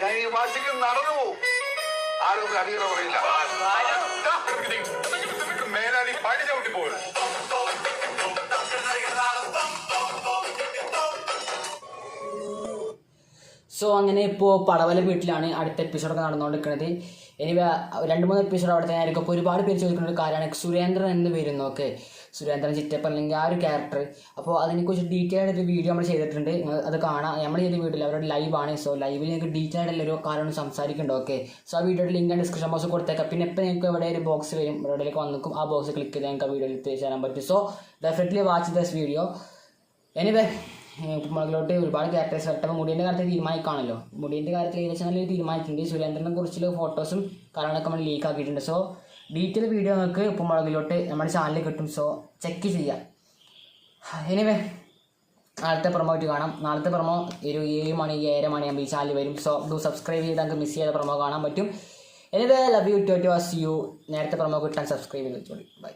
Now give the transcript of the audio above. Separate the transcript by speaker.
Speaker 1: ഞാൻ ഈ വാശിക്ക് നടന്നു പോകും ആരും അടിയറ പറയില്ല
Speaker 2: സോ അങ്ങനെ ഇപ്പോൾ പടവല വീട്ടിലാണ് അടുത്ത എപ്പിസോഡൊക്കെ നടന്നുകൊണ്ടിരിക്കുന്നത്. ഇനി രണ്ട് മൂന്ന് എപ്പിസോഡ് അവിടെ തന്നെ ആയിരിക്കും അപ്പോൾ ഒരുപാട് പേര് ചോദിക്കുന്ന ഒരു കാര്യമാണ്. സുരേന്ദ്രൻ എന്ന് വരുന്നു ഓക്കെ സുരേന്ദ്രൻ ചിറ്റപ്പൻ അല്ലെങ്കിൽ ആ ഒരു ക്യാരക്ടർ അപ്പോൾ അതിനെക്കുറിച്ച് ഡീറ്റെയിൽ ആയിട്ട് വീഡിയോ നമ്മൾ ചെയ്തിട്ടുണ്ട്. അത് കാണാം. നമ്മൾ ചെയ്ത വീട്ടിൽ അവരുടെ ലൈവാണ് സോ ലൈവിൽ നിങ്ങൾക്ക് ഡീറ്റെയിൽ ആയിട്ടുള്ള ഒരു കാര്യമാണ് സംസാരിക്കുന്നുണ്ട് ഓക്കെ സോ ആ വീഡിയോയുടെ ലിങ്ക് ഡിസ്ക്രിപ്ഷൻ ബോക്സ് കൊടുത്തേക്കാം. പിന്നെ ഇപ്പോൾ നിങ്ങൾക്ക് എവിടെ ഒരു ബോക്സ് വരും. അവിടെയൊക്കെ വന്നിക്കും. ആ ബോക്സ് ക്ലിക്ക് ചെയ്ത് നിങ്ങൾക്ക് ആ വീഡിയോയിൽ എത്തിച്ചേരാൻ പറ്റും. So definitely watch this video anyway ഉപ്പുമുളകിലോട്ട് ഒരുപാട് ക്യാരക്ടേഴ്സ് വരട്ടെ മുടിയുടെ കാര്യത്തിൽ തീരുമാനിക്കാണല്ലോ. മുടിയുടെ കാര്യത്തിൽ ഏകദേശം നല്ലൊരു തീരുമാനിച്ചിട്ടുണ്ട്. സുരേന്ദ്രനെ കുറിച്ചുള്ള ഫോട്ടോസും കാര്യങ്ങളൊക്കെ നമ്മൾ ലീക്ക് ആക്കിയിട്ടുണ്ട്. സോ ഡീറ്റെയിൽ വീഡിയോ നിങ്ങൾക്ക് ഉപ്പുമുളകിലോട്ട് നമ്മുടെ ചാനലിൽ കിട്ടും. സോ ചെക്ക് ചെയ്യാം. എനിവേ നാളത്തെ പ്രൊമോ ആയിട്ട് കാണാം. നാളത്തെ പ്രൊമോ ഒരു ഏഴ് മണി ഏഴര മണിയാകുമ്പോൾ ഈ ചാനൽ വരും. സോ ഡു സബ്സ്ക്രൈബ് ചെയ്ത് നമുക്ക് മിസ് ചെയ്ത പ്രൊമോ കാണാൻ പറ്റും. Anyway love you too to was you നേരത്തെ പ്രൊമോ കിട്ടാൻ സബ്സ്ക്രൈബ് ചെയ്ത് വെച്ചോളൂ ബൈ